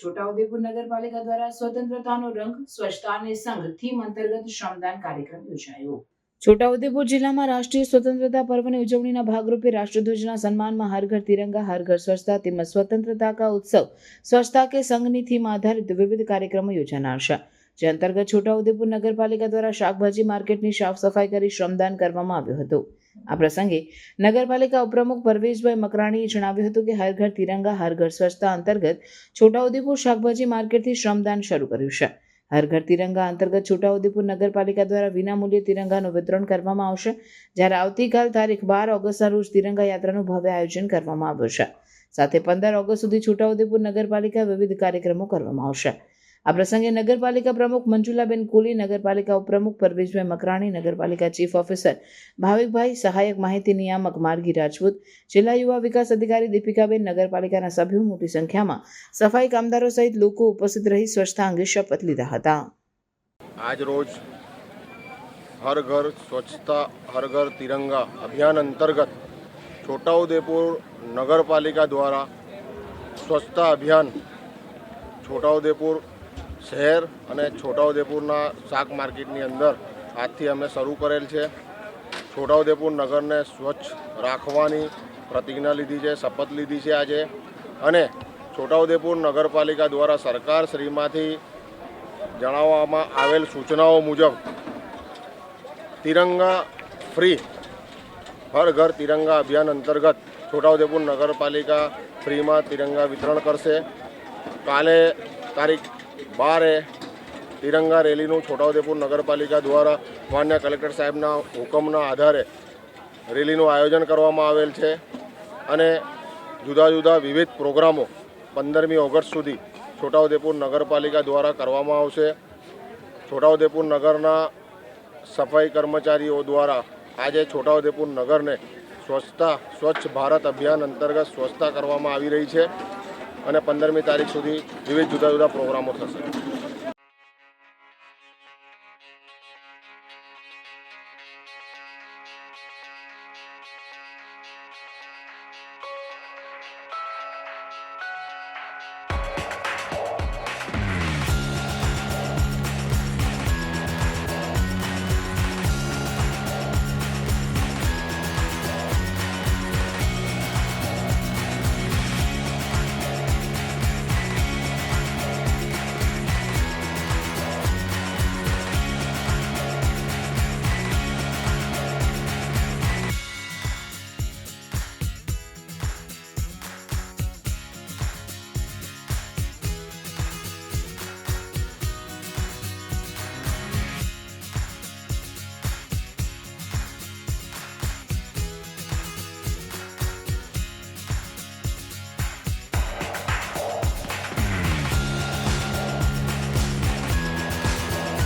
છોટાઉદેપુર નગરપાલિકા દ્વારા સ્વતંત્રતાનો રંગ, સ્વચ્છતા અને સંઘ થીમ અંતર્ગત શ્રમદાન કાર્યક્રમ યોજાયો. છોટાઉદેપુર જિલ્લામાં રાષ્ટ્રીય સ્વતંત્રતા પર્વની ઉજવણીના ભાગરૂપે રાષ્ટ્રધ્વજના સન્માનમાં હર ઘર તિરંગા, હર ઘર સ્વચ્છતા તેમજ સ્વતંત્રતા કા ઉત્સવ, સ્વચ્છતા કે સંઘની થીમ આધારિત વિવિધ કાર્યક્રમો યોજાનાર છે. જે અંતર્ગત છોટાઉદેપુર નગરપાલિકા દ્વારા શાકભાજી માર્કેટની સાફ સફાઈ કરી શ્રમદાન કરવામાં આવ્યું હતું. આ પ્રસંગે નગરપાલિકા ઉપપ્રમુખ પરવેશભાઈ મકરાણીએ જણાવ્યું હતું કે હર ઘર તિરંગા હર ઘર સ્વચ્છતા અંતર્ગત છોટાઉદેપુર શાકભાજી માર્કેટથી શ્રમદાન શરૂ કર્યું છે. હર ઘર તિરંગા અંતર્ગત છોટાઉદેપુર નગરપાલિકા દ્વારા વિનામૂલ્યે તિરંગાનું વિતરણ કરવામાં આવશે, જ્યારે આવતીકાલ તારીખ બાર ઓગસ્ટના રોજ તિરંગા યાત્રાનું ભવ્ય આયોજન કરવામાં આવ્યું છે સાથે પંદર ઓગસ્ટ સુધી છોટાઉદેપુર નગરપાલિકા વિવિધ કાર્યક્રમો કરવામાં આવશે. આ પ્રસંગે નગરપાલિકા પ્રમુખ મંજુલાબેન કુલી, નગરપાલિકા ઉપપ્રમુખ પરવેશભાઈ મકરાણી, નગરપાલિકા ચીફ ઓફિસર ભાવિકભાઈ સહાયક માહિતી નિયામક માર્ગી રાજપૂત, જિલ્લા યુવા વિકાસ અધિકારી દીપિકાબેન, નગરપાલિકાના સભ્યો મોટી સંખ્યામાં સફાઈ કામદારો સહિત લોકો ઉપસ્થિત રહી સ્વચ્છતા અંગે શપથ લીધા હતા. આજ રોજ હર ઘર સ્વચ્છતા, હર ઘર તિરંગા અભિયાન અંતર્ગત છોટાઉદેપુર નગરપાલિકા દ્વારા સ્વચ્છતા અભિયાન, છોટાઉદેપુર શહેર અને છોટાઉદેપુરના શાક માર્કેટની અંદર આજથી અમે શરૂ કરેલ છે. છોટાઉદેપુર નગરને સ્વચ્છ રાખવાની પ્રતિજ્ઞા લીધી છે, શપથ લીધી છે આજે. અને છોટાઉદેપુર નગરપાલિકા દ્વારા સરકાર શ્રીમાંથી જણાવવામાં આવેલ સૂચનાઓ મુજબ તિરંગા ફ્રી, હર ઘર તિરંગા અભિયાન અંતર્ગત છોટાઉદેપુર નગરપાલિકા ફ્રીમાં તિરંગા વિતરણ કરશે. કાલે તારીખ બારે તિરંગા રેલીનું છોટાઉદેપુર નગરપાલિકા દ્વારા માન્ય કલેક્ટર સાહેબના હુકમના આધારે રેલીનું આયોજન કરવામાં આવેલ છે અને જુદા જુદા વિવિધ પ્રોગ્રામો પંદરમી ઓગસ્ટ સુધી છોટાઉદેપુર નગરપાલિકા દ્વારા કરવામાં આવશે. છોટાઉદેપુર નગરના સફાઈ કર્મચારીઓ દ્વારા આજે છોટાઉદેપુર નગરને સ્વચ્છતા, સ્વચ્છ ભારત અભિયાન અંતર્ગત સ્વચ્છતા કરવામાં આવી રહી છે. અને પંદરમી તારીખ સુધી વિવિધ જુદા જુદા પ્રોગ્રામો થશે.